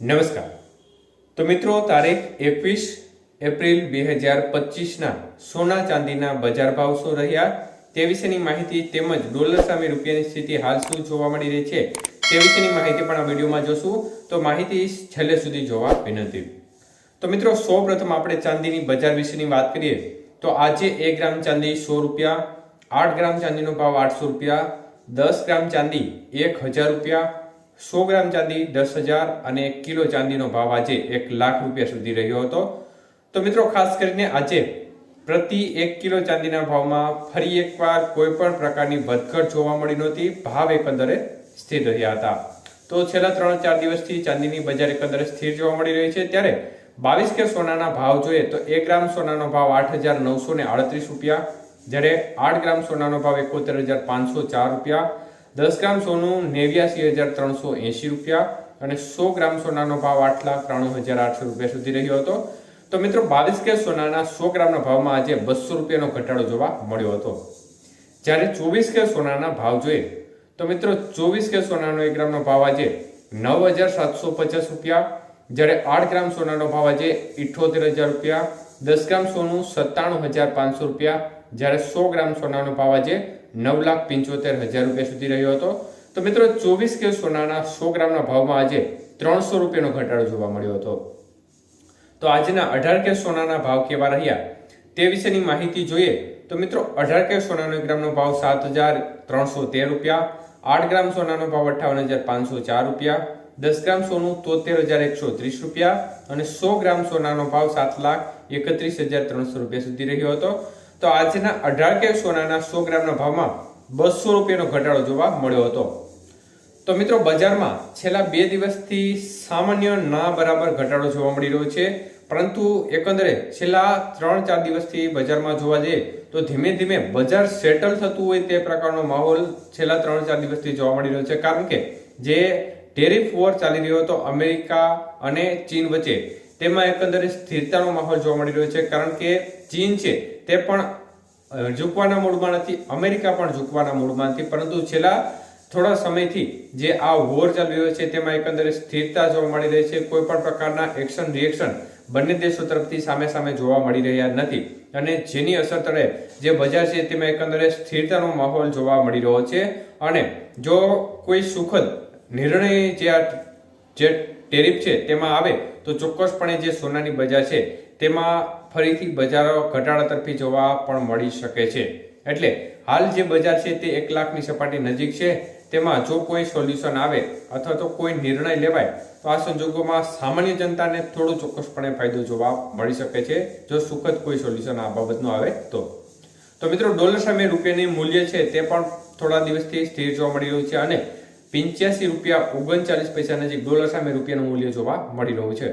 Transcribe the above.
નમસ્કાર. તો મિત્રો, તારીખ એકવીસ એપ્રિલ બે હજાર પચીસના સોના ચાંદીના બજાર ભાવ શું રહ્યા તે વિશેની માહિતી તેમજ ડોલર સામે રૂપિયાની સ્થિતિ હાલ શું જોવા મળી રહી છે તે વિશેની માહિતી પણ આ વિડીયોમાં જોશું. તો માહિતી છેલ્લે સુધી જોવા વિનંતી. તો મિત્રો સૌ પ્રથમ આપણે ચાંદીની બજાર વિશેની વાત કરીએ તો આજે એક ગ્રામ ચાંદી સો રૂપિયા, આઠ ગ્રામ ચાંદીનો ભાવ આઠસો રૂપિયા, દસ ગ્રામ ચાંદી એક હજાર રૂપિયા સો ગ્રામ ચાંદી, દસ હજાર અને એક કિલો ચાંદીનો ભાવ આજે એક લાખ રૂપિયા સુધી રહ્યો હતો. તો મિત્રો, ખાસ કરીને આજે પ્રતિ એક કિલો ચાંદીના ભાવમાં ફરી એકવાર કોઈ પણ પ્રકારની વધઘટ જોવા મળી નહોતી. ભાવ એકંદરે સ્થિર રહ્યા હતા. તો છેલ્લા ત્રણ ચાર દિવસથી ચાંદીની બજાર એકંદરે સ્થિર જોવા મળી રહી છે. ત્યારે બાવીસ કે સોનાના ભાવ જોઈએ તો એક ગ્રામ સોનાનો ભાવ આઠ હજાર નવસો ને રૂપિયા, જ્યારે આઠ ગ્રામ સોનાનો ભાવ એકોતેર હજાર પાંચસો ચાર રૂપિયા દસ ગ્રામ સોનું નેવ્યાસી હજાર ત્રણસો એંશી રૂપિયા અને સો ગ્રામ સોનાનો ભાવ આઠ લાખ ત્રાણું હજાર આઠસો રૂપિયા સુધી રહ્યો હતો. તો મિત્રો, બાવીસ કે સોનાના સો ગ્રામના ભાવમાં આજે બસો રૂપિયાનો ઘટાડો જોવા મળ્યો હતો. જ્યારે ચોવીસ કે સોનાના ભાવ જોઈએ, તો મિત્રો, ચોવીસ કે સોનાનો એક ગ્રામનો ભાવ આજે નવ હજાર સાતસો પચાસ રૂપિયા. જ્યારે આઠ ગ્રામ સોનાનો ભાવ આજે ઇઠોતેર હજાર રૂપિયા. દસ ગ્રામ સોનું સત્તાણું હજાર પાંચસો રૂપિયા. જ્યારે સો ગ્રામ સોનાનો ભાવ આજે નવ લાખ પંચોતેર હજાર રૂપિયા સુધી રહ્યો હતો. તો મિત્રો, ચોવીસ કે સોનાના સો ગ્રામના ભાવમાં આજે ત્રણસો રૂપિયાનો ઘટાડો જોવા મળ્યો હતો. તો આજના અઢાર કે સોનાના ભાવ કેવા રહ્યા તે વિશેની માહિતી જોઈએ. તો મિત્રો, અઢાર કે સોનાનો ગ્રામનો ભાવ સાત હજાર ત્રણસો તેર રૂપિયા, આઠ ગ્રામ સોનાનો ભાવ અઠાવન હજાર પાંચસો ચાર રૂપિયા, દસ ગ્રામ સોનું તોતેર હજાર એકસો ત્રીસ રૂપિયા અને સો ગ્રામ સોનાનો ભાવ સાત લાખ એકત્રીસ હજાર ત્રણસો રૂપિયા સુધી રહ્યો હતો. તો આજના અઢાર કે સોનાના સો ગ્રામના ભાવમાં બસો રૂપિયાનો ઘટાડો જોવા મળ્યો હતો. તો મિત્રો, બજારમાં છેલ્લા બે દિવસથી સામાન્ય ના બરાબર ઘટાડો જોવા મળી રહ્યો છે. પરંતુ એકંદરે છેલ્લા ત્રણ ચાર દિવસથી બજારમાં જોવા જઈએ તો ધીમે ધીમે બજાર સેટલ થતું હોય તે પ્રકારનો માહોલ છેલ્લા ત્રણ ચાર દિવસથી જોવા મળી રહ્યો છે. કારણ કે જે ટેરિફ વોર ચાલી રહ્યો હતો, અમેરિકા અને ચીન વચ્ચે તેમાં એકંદરે સ્થિરતાનો માહોલ જોવા મળી રહ્યો છે, કારણ કે ચીન છે તે પણ ઝૂકવાના મૂડમાં નથી, અમેરિકા પણ ઝૂકવાના મૂડમાં નથી, પરંતુ છેલ્લા થોડા સમયથી જે આ વોર ચાલી રહ્યો છે તેમાં એકંદરે સ્થિરતા જોવા મળી રહી છે, કોઈ પણ પ્રકારના એક્શન રિએક્શન બંને દેશો તરફથી સામે સામે જોવા મળી રહ્યા નથી. અને જેની અસર તળે જે બજાર છે તેમાં એકંદરે સ્થિરતાનો માહોલ જોવા મળી રહ્યો છે. અને જો કોઈ સુખદ નિર્ણય જે આ જે ટેરિફ છે તેમાં આવે, તો ચોક્કસપણે જે સોનાની બજાર છે, તેમાં ફરીથી બજારો ઘટાડા તરફી જોવા પણ મળી શકે છે. એટલે હાલ જે બજાર છે તે એક લાખની સપાટી નજીક છે. તેમાં જો કોઈ સોલ્યુશન આવે અથવા તો કોઈ નિર્ણય લેવાય, તો આ સંજોગોમાં સામાન્ય જનતાને થોડો ચોક્કસપણે ફાયદો જોવા મળી શકે છે. જો સુખદ કોઈ સોલ્યુશન આ બાબતનું આવે, તો. તો મિત્રો, ડોલર સામે રૂપિયાની મૂલ્ય છે તે પણ થોડા દિવસથી સ્થિર જોવા મળી રહ્યું છે અને પિંચ્યાસી રૂપિયા ઓગણચાલીસ પૈસા નજીક ડોલર સામે રૂપિયાનું મૂલ્ય જોવા મળી રહ્યું છે.